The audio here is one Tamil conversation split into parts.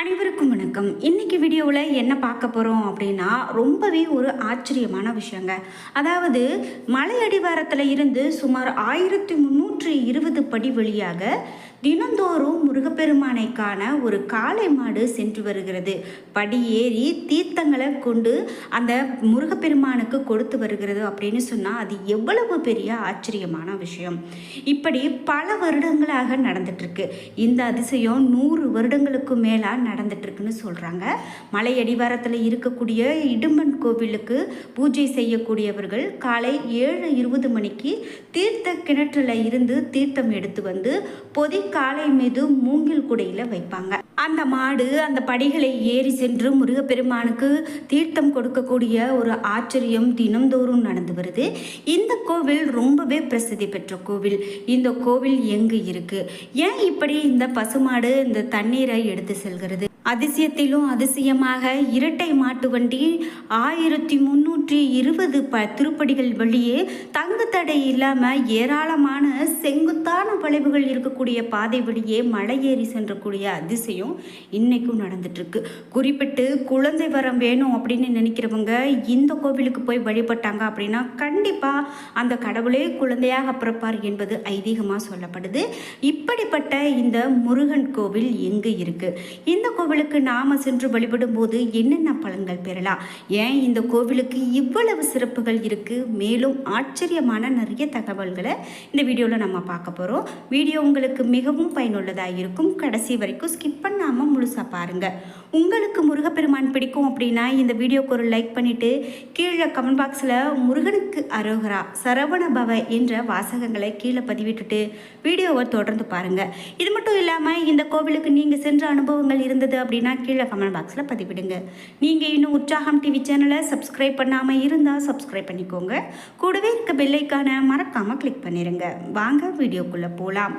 அனைவருக்கும் வணக்கம். இன்றைக்கி வீடியோவில் என்ன பார்க்க போகிறோம் அப்படின்னா ரொம்பவே ஒரு ஆச்சரியமான விஷயங்க. அதாவது மலை அடிவாரத்தில் இருந்து சுமார் ஆயிரத்தி முந்நூற்றி இருபது படி வழியாக தினந்தோறும் முருகப்பெருமானை காண ஒரு காளை மாடு சென்று வருகிறது. படி ஏறி தீர்த்தங்களை கொண்டு அந்த முருகப்பெருமானுக்கு கொடுத்து வருகிறது அப்படின்னு சொன்னால் அது எவ்வளவு பெரிய ஆச்சரியமான விஷயம். இப்படி பல வருடங்களாக நடந்துட்டுருக்கு. இந்த அதிசயம் நூறு வருடங்களுக்கு மேலாக நடந்துட்டுருக்குன்னு சொல்கிறாங்க மலை அடிவாரத்தில் இருக்கக்கூடிய இடும்பன் கோவிலுக்கு பூஜை செய்யக்கூடியவர்கள் காலை ஏழு இருபது மணிக்கு தீர்த்த கிணற்றில் இருந்து தீர்த்தம் எடுத்து வந்து பொதி காலை மீது மூங்கில் குடையில் வைப்பாங்க. அந்த மாடு அந்த படிகளை ஏறி சென்று முருகப்பெருமானுக்கு தீர்த்தம் கொடுக்கக்கூடிய ஒரு ஆச்சரியம் தினந்தோறும் நடந்து வருது. இந்த கோவில் ரொம்பவே பிரசித்தி பெற்ற கோவில். இந்த கோவில் எங்கு இருக்கு? ஏன் இப்படி இந்த பசுமாடு இந்த தண்ணீரை எடுத்து செல்கிறது? அதிசயத்திலும் அதிசயமாக இரட்டை மாட்டு வண்டி ஆயிரத்தி முன்னூற்றி இருபது ப திருப்படிகள் வழியே தங்கு தடை இல்லாமல் ஏராளமான செங்குத்தான வளைவுகள் இருக்கக்கூடிய பாதை வழியே மலை ஏறி சென்றக்கூடிய அதிசயம் இன்றைக்கும் நடந்துட்டுருக்கு. குறிப்பிட்டு குழந்தை வரம் வேணும் அப்படின்னு நினைக்கிறவங்க இந்த கோவிலுக்கு போய் வழிபட்டாங்க அப்படின்னா கண்டிப்பாக அந்த கடவுளே குழந்தையாக பிறப்பார் என்பது ஐதீகமாக சொல்லப்படுது. இப்படிப்பட்ட இந்த முருகன் கோவில் எங்கு இருக்குது இந்த கோவிலுக்கு நாம் சென்று வழிபடும் போது என்னென்ன பலன்கள் பெறலாம்? ஏன் இந்த கோவிலுக்கு இவ்வளவு சிறப்புகள் இருக்குது மேலும் ஆச்சரியமான நிறைய தகவல்களை இந்த வீடியோவில் நம்ம பார்க்க போகிறோம் வீடியோ உங்களுக்கு மிகவும் பயனுள்ளதாக இருக்கும். கடைசி வரைக்கும் ஸ்கிப் பண்ணாமல் முழுசாக பாருங்கள் உங்களுக்கு முருகப்பெருமான் பிடிக்கும் அப்படின்னா இந்த வீடியோக்கு ஒரு லைக் பண்ணிட்டு கீழே கமெண்ட் பாக்ஸில் முருகனுக்கு அரோகரா சரவண பவ என்ற வாசகங்களை கீழே பதிவிட்டுட்டு வீடியோவை தொடர்ந்து பாருங்கள் இது மட்டும் இல்லாமல் இந்த கோவிலுக்கு நீங்கள் சென்ற அனுபவங்கள் இருந்தது அப்படின்னா கீழே கமெண்ட் பாக்ஸில் பதிவிடுங்க. நீங்கள் இன்னும் உற்சாகம் டிவி சேனலை சப்ஸ்கிரைப் பண்ணாமல் இருந்தால் சப்ஸ்கிரைப் பண்ணிக்கோங்க. கூடவே இருக்க பெல்லைக்கான மறக்காமல் கிளிக் பண்ணிடுங்க வாங்க வீடியோக்குள்ளே போகலாம்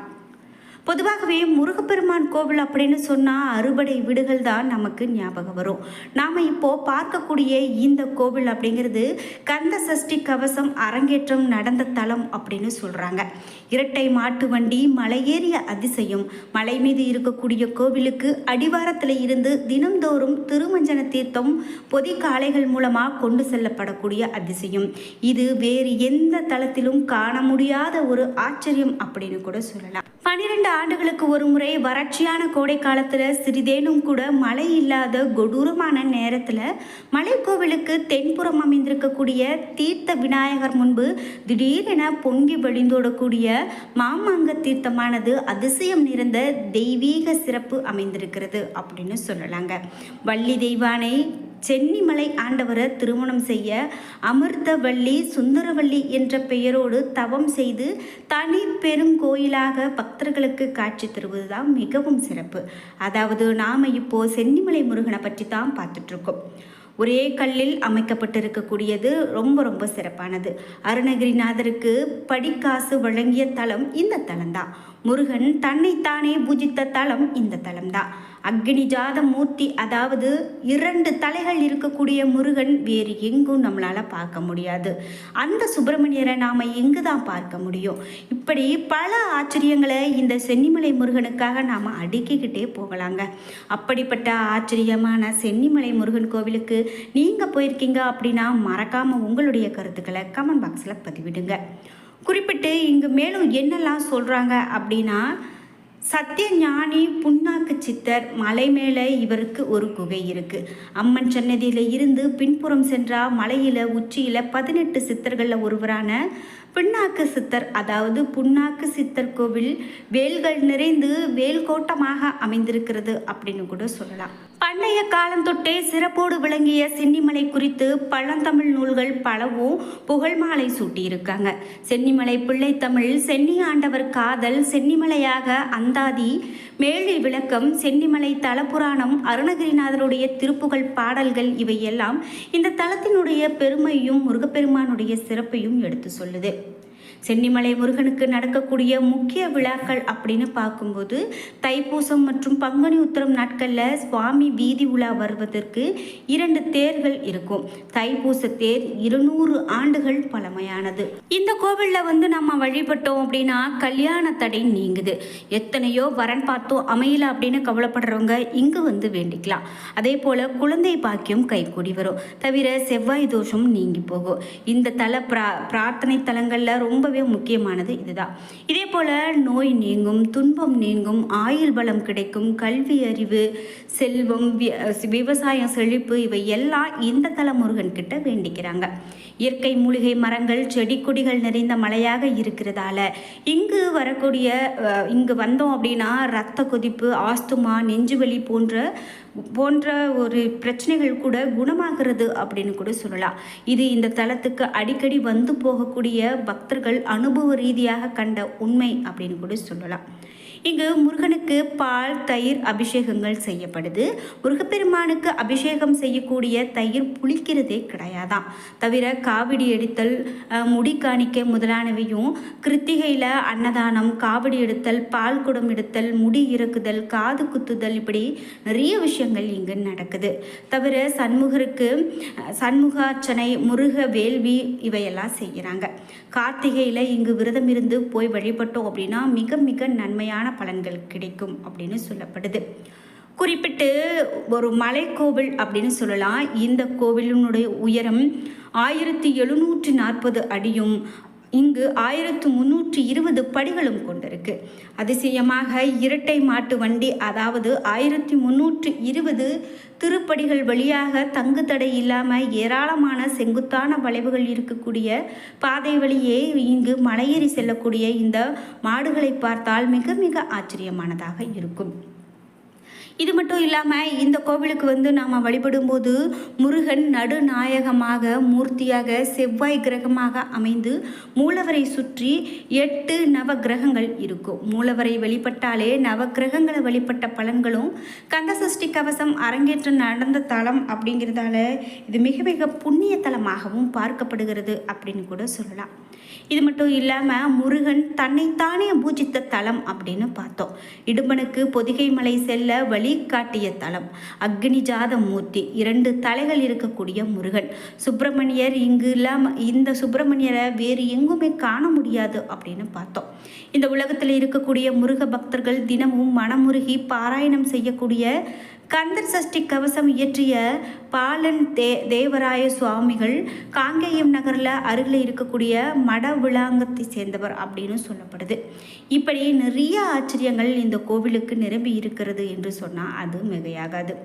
பொதுவாகவே முருகப்பெருமான் கோவில் அப்படின்னு சொன்னால் அறுபடை வீடுகள் தான் நமக்கு ஞாபகம் வரும். நாம் இப்போது பார்க்கக்கூடிய இந்த கோவில் அப்படிங்கிறது கந்த சஷ்டி கவசம் அரங்கேற்றம் நடந்த தலம் அப்படின்னு சொல்கிறாங்க இரட்டை மாட்டு வண்டி மலையேறிய அதிசயம் மலை மீது இருக்கக்கூடிய கோவிலுக்கு அடிவாரத்தில் இருந்து தினந்தோறும் திருமஞ்சன தீர்த்தம் பொதி காளைகள் மூலமாக கொண்டு செல்லப்படக்கூடிய அதிசயம். இது வேறு எந்த தளத்திலும் காண முடியாத ஒரு ஆச்சரியம் அப்படின்னு கூட சொல்லலாம். பனிரெண்டு ஆண்டுகளுக்கு ஒரு முறை வறட்சியான கோடை காலத்தில் சிறிதேனும் கூட மழை இல்லாத கொடூரமான நேரத்தில் மலைக்கோவிலுக்கு தென்புறம் அமைந்திருக்கக்கூடிய தீர்த்த விநாயகர் முன்பு திடீரென பொங்கி வழிந்தோடக்கூடிய மாமாங்க தீர்த்தமானது அதிசயம் நிறைந்த தெய்வீக சிறப்பு அமைந்திருக்கிறது அப்படின்னு சொல்லலாங்க. வள்ளி தெய்வானை சென்னிமலை ஆண்டவரை திருமணம் செய்ய அமிர்தவள்ளி சுந்தரவள்ளி என்ற பெயரோடு தவம் செய்து தனி பெரும் கோயிலாக பக்தர்களுக்கு காட்சி தருவதுதான் மிகவும் சிறப்பு. அதாவது நாம் இப்போ சென்னிமலை முருகனை பற்றி தான் பார்த்துட்ருக்கோம். ஒரே கல்லில் அமைக்கப்பட்டிருக்கக்கூடியது ரொம்ப ரொம்ப சிறப்பானது. அருணகிரிநாதருக்கு படிக்காசு வழங்கிய தலம் இந்த தலம்தான். முருகன் தன்னைத்தானே பூஜித்த தலம் இந்த தலம்தான் அக்னி ஜாத மூர்த்தி அதாவது இரண்டு தலைகள் இருக்கக்கூடிய முருகன் வேறு எங்கும் நம்மளால் பார்க்க முடியாது. அந்த சுப்பிரமணியரை நாம் எங்கு தான் பார்க்க முடியும்? இப்படி பல ஆச்சரியங்களை இந்த சென்னிமலை முருகனுக்காக நாம் அடுக்கிக்கிட்டே போகலாங்க. அப்படிப்பட்ட ஆச்சரியமான சென்னிமலை முருகன் கோவிலுக்கு நீங்கள் போயிருக்கீங்க அப்படின்னா மறக்காமல் உங்களுடைய கருத்துக்களை கமெண்ட் பாக்ஸில் பதிவிடுங்க. குறிப்பிட்டு இங்கு மேலும் என்னெல்லாம் சொல்கிறாங்க அப்படின்னா சத்தியஞானி புண்ணாக்கு சித்தர் மலை மேலே இவருக்கு ஒரு குகை இருக்குது அம்மன் சன்னதியில் இருந்து பின்புறம் சென்றால் மலையில் உச்சியில் பதினெட்டு சித்தர்களில் ஒருவரான பின்னாக்கு சித்தர் அதாவது புண்ணாக்கு சித்தர் கோவில் வேல்கள் நிறைந்து வேல்கோட்டமாக அமைந்திருக்கிறது அப்படின்னு கூட சொல்லலாம். பண்டைய காலந்தொட்டே சிறப்போடு விளங்கிய சென்னிமலை குறித்து பழந்தமிழ் நூல்கள் பலவும் புகழ் மாலை சூட்டியிருக்காங்க. சென்னிமலை பிள்ளைத்தமிழ் சென்னி ஆண்டவர் காதல் சென்னிமலையாக அந்தாதி மேழி விளக்கம் சென்னிமலை தலபுராணம் அருணகிரிநாதருடைய திருப்புகழ் பாடல்கள் இவையெல்லாம் இந்த தலத்தினுடைய பெருமையும் முருகப்பெருமானுடைய சிறப்பையும் எடுத்து சொல்லுது. சென்னிமலை முருகனுக்கு நடக்கக்கூடிய முக்கிய விழாக்கள் அப்படின்னு பார்க்கும்போது தைப்பூசம் மற்றும் பங்குனி உத்திரம் நாட்களில் சுவாமி வீதி உலா வருவதற்கு இரண்டு தேர்கள் இருக்கும். தைப்பூச தேர் இருநூறு ஆண்டுகள் பழமையானது. இந்த கோவிலில் வந்து நம்ம வழிபட்டோம் அப்படின்னா கல்யாண தடை நீங்குது. எத்தனையோ வரன் பார்த்தோம் அமையல அப்படின்னு கவலைப்படுறவங்க இங்கு வந்து வேண்டிக்கலாம். அதே போல் குழந்தை பாக்கியம் கைகூடி வரும். தவிர செவ்வாய் தோஷம் நீங்கி போகும். இந்த தல பிரா பிரார்த்தனை தலங்களில் ரொம்ப ரொம்பவே முக்கியமானது இதுதான். இதே போல் நோய் நீங்கும் துன்பம் நீங்கும் ஆயுள் பலம் கிடைக்கும் கல்வி அறிவு செல்வம் வி- விவசாயம் செழிப்பு இவை எல்லாம் இந்த தல முருகன் கிட்ட வேண்டிக்கிறாங்க. இயற்கை மூலிகை மரங்கள் செடி கொடிகள் நிறைந்த மலையாக இருக்கிறதால. இங்கு வரக்கூடிய இங்கு வந்தோம் அப்படின்னா ரத்த கொதிப்பு ஆஸ்துமா நெஞ்சுவலி போன்ற போன்ற ஒரு பிரச்சனைகள் கூட குணமாகிறது அப்படின்னு கூட சொல்லலாம். இது இந்த தலத்துக்கு அடிக்கடி வந்து போகக்கூடிய பக்தர்கள் அனுபவ ரீதியாக கண்ட உண்மை அப்படின்னு கூட சொல்லலாம். இங்கு முருகனுக்கு பால் தயிர் அபிஷேகங்கள் செய்யப்படுது. முருகப்பெருமானுக்கு அபிஷேகம் செய்யக்கூடிய தயிர் புளிக்கிறதே கிடையாதான் தவிர காவடி எடுத்தல் முடி காணிக்கை முதலானவையும் கிருத்திகையில் அன்னதானம் காவடி எடுத்தல் பால் குடம் எடுத்தல் முடி இறக்குதல் காது குத்துதல் இப்படி நிறைய விஷயங்கள் இங்கு நடக்குது. தவிர சண்முகருக்கு சண்முகார்ச்சனை முருக வேள்வி இவையெல்லாம் செய்கிறாங்க. கார்த்திகையில் இங்கு விரதம் இருந்து போய் வழிபட்டோம் அப்படின்னா மிக மிக நன்மையான பலன்கள் கிடைக்கும் அப்படின்னு சொல்லப்படுது. குறிப்பிட்டு ஒரு மலைக்கோவில் அப்படின்னு சொல்லலாம். இந்த கோவிலினுடைய உயரம் ஆயிரத்தி எழுநூற்றி நாற்பது அடியும். இங்கு ஆயிரத்து முந்நூற்றி இருபது படிகளும் கொண்டிருக்கு. அதிசயமாக இரட்டை மாட்டு வண்டி அதாவது ஆயிரத்தி முந்நூற்றி இருபது திருப்படிகள் வழியாக தங்கு தடை இல்லாமல் ஏராளமான செங்குத்தான வளைவுகள் இருக்கக்கூடிய பாதை வழியே இங்கு மலையேறி செல்லக்கூடிய இந்த மாடுகளை பார்த்தால் மிக மிக ஆச்சரியமானதாக இருக்கும். இது மட்டும் இல்லாமல் இந்த கோவிலுக்கு வந்து நாம் வழிபடும்போது முருகன் நடுநாயகமாக மூர்த்தியாக செவ்வாய் கிரகமாக அமைந்து மூலவரை சுற்றி எட்டு நவ கிரகங்கள் இருக்கும். மூலவரை வழிபட்டாலே நவ கிரகங்களை வழிபட்ட பலன்களும் கந்தசஷ்டி கவசம் அரங்கேற்றம் நடந்த தலம் அப்படிங்கிறதால இது மிக மிக புண்ணிய தலமாகவும் பார்க்கப்படுகிறது அப்படின்னு கூட சொல்லலாம். இது மட்டும் இல்லாமல் முருகன் தன்னைத்தானே பூஜித்த தலம் அப்படின்னு பார்த்தோம். இடும்பனுக்கு பொதிகை மலை செல்ல வழி காட்டிய தலம். அக்னி ஜாத மூர்த்தி இரண்டு தலைகள் இருக்கக்கூடிய முருகன். சுப்பிரமணியர் இங்கு இல்லாமல் இந்த சுப்பிரமணியரை வேறு எங்குமே காண முடியாது அப்படின்னு பார்த்தோம். இந்த உலகத்தில் இருக்கக்கூடிய முருக பக்தர்கள் தினமும் மனமுருகி பாராயணம் செய்யக்கூடிய கந்தர் சஷ்டி கவசம் இயற்றிய பாலன் தே தேவராய சுவாமிகள் காங்கேயம் நகரில் அருகில் இருக்கக்கூடிய மட விளாங்கத்தை சேர்ந்தவர் அப்படின்னு சொல்லப்படுது. இப்படி நிறைய ஆச்சரியங்கள் இந்த கோவிலுக்கு நிரம்பி இருக்கிறது என்று சொன்னால் அது மிகையாகாது.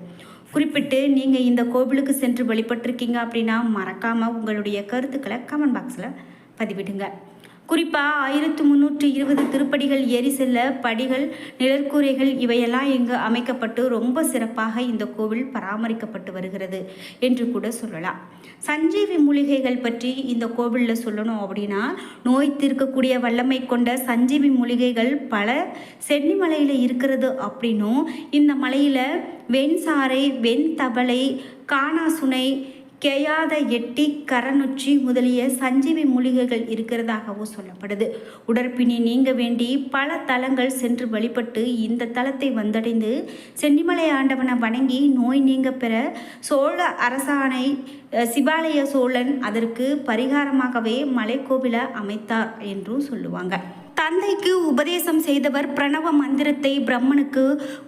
குறிப்பிட்டு நீங்கள் இந்த கோவிலுக்கு சென்று வழிபட்டிருக்கீங்க அப்படின்னா மறக்காமல் உங்களுடைய கருத்துக்களை கமெண்ட் பாக்ஸில் பதிவிடுங்க. குறிப்பாக ஆயிரத்து முந்நூற்றி இருபது திருப்படிகள் ஏறி செல்ல படிகள் நிழற்கூரைகள் இவையெல்லாம் இங்கு அமைக்கப்பட்டு ரொம்ப சிறப்பாக இந்த கோவில் பராமரிக்கப்பட்டு வருகிறது என்று கூட சொல்லலாம். சஞ்சீவி மூலிகைகள் பற்றி இந்த கோவிலில் சொல்லணும் அப்படின்னா நோய் தீர்க்கக்கூடிய வல்லமை கொண்ட சஞ்சீவி மூலிகைகள் பல சென்னிமலையில் இருக்கிறது அப்படின்னும் இந்த மலையில் வெண்சாறை வெண்தவளை காணாசுனை கெயாத எட்டி கரநொச்சி முதலிய சஞ்சீவி மூலிகைகள் இருக்கிறதாகவும் சொல்லப்படுது. உடற்பிணி நீங்க வேண்டி பல தலங்கள் சென்று வழிபட்டு இந்த தலத்தை வந்தடைந்து சென்னிமலை ஆண்டவனை வணங்கி நோய் நீங்க பெற சோழ அரசாணை சிவாலய சோழன் அதற்கு பரிகாரமாகவே மலைக்கோவிலை அமைத்தார் என்றும் சொல்லுவாங்க. தந்தைக்கு உபதேசம் செய்தவர் பிரணவ மந்திரத்தை பிரம்மனுக்கு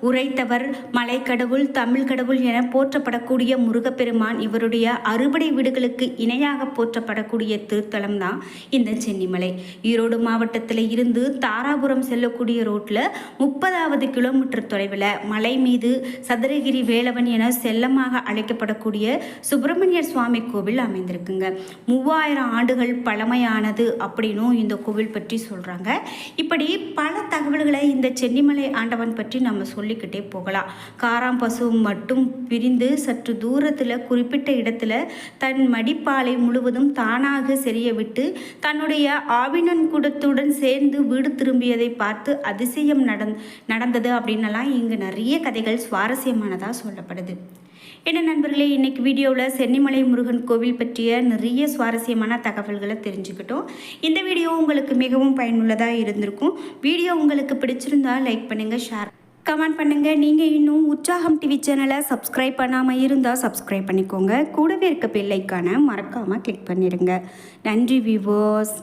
உரைத்தவர். மலைக்கடவுள் தமிழ் கடவுள் என போற்றப்படக்கூடிய முருகப்பெருமான் இவருடைய அறுபடை வீடுகளுக்கு இணையாக போற்றப்படக்கூடிய திருத்தலம் தான் இந்த சென்னிமலை. ஈரோடு மாவட்டத்தில் இருந்து தாராபுரம் செல்லக்கூடிய ரோட்டில் முப்பதாவது கிலோமீட்டர் தொலைவில் மலை மீது சதுரகிரி வேலவன் என செல்லமாக அழைக்கப்படக்கூடிய சுப்பிரமணியர் சுவாமி கோவில் அமைந்திருக்குங்க. மூவாயிரம் ஆண்டுகள் பழமையானது அப்படின்னும் இந்த கோவில் பற்றி சொல்கிறாங்க இப்படி பல தகவல்களை இந்த சென்னிமலை ஆண்டவன் பற்றி நம்ம சொல்லிக்கிட்டே போகலாம். காராம்பசு மட்டும் பிரிந்து சற்று தூரத்தில் குறிப்பிட்ட இடத்துல தன் மடிப்பாலை முழுவதும் தானாக செறிய விட்டு தன்னுடைய ஆவினன் கூடத்துடன் சேர்ந்து வீடு திரும்பியதை பார்த்து அதிசயம் நடந் நடந்தது அப்படின்னலாம் இங்கு நிறைய கதைகள் சுவாரஸ்யமானதாக சொல்லப்படுது. என்ன நண்பர்களே இன்றைக்கி வீடியோவில் சென்னிமலை முருகன் கோவில் பற்றிய நிறைய சுவாரஸ்யமான தகவல்களை தெரிஞ்சுக்கிட்டோம். இந்த வீடியோ உங்களுக்கு மிகவும் பயனுள்ளதாக இருந்திருக்கும். வீடியோ உங்களுக்கு பிடிச்சிருந்தா லைக் பண்ணுங்கள் ஷேர் கமெண்ட் பண்ணுங்கள் நீங்கள் இன்னும் உற்சாகம் டிவி சேனலை சப்ஸ்கிரைப் பண்ணாமல் இருந்தால் சப்ஸ்கிரைப் பண்ணிக்கோங்க. கூடவே இருக்க பெல்லைக்கான மறக்காமல் கிளிக் பண்ணிடுங்க நன்றி விவோஸ்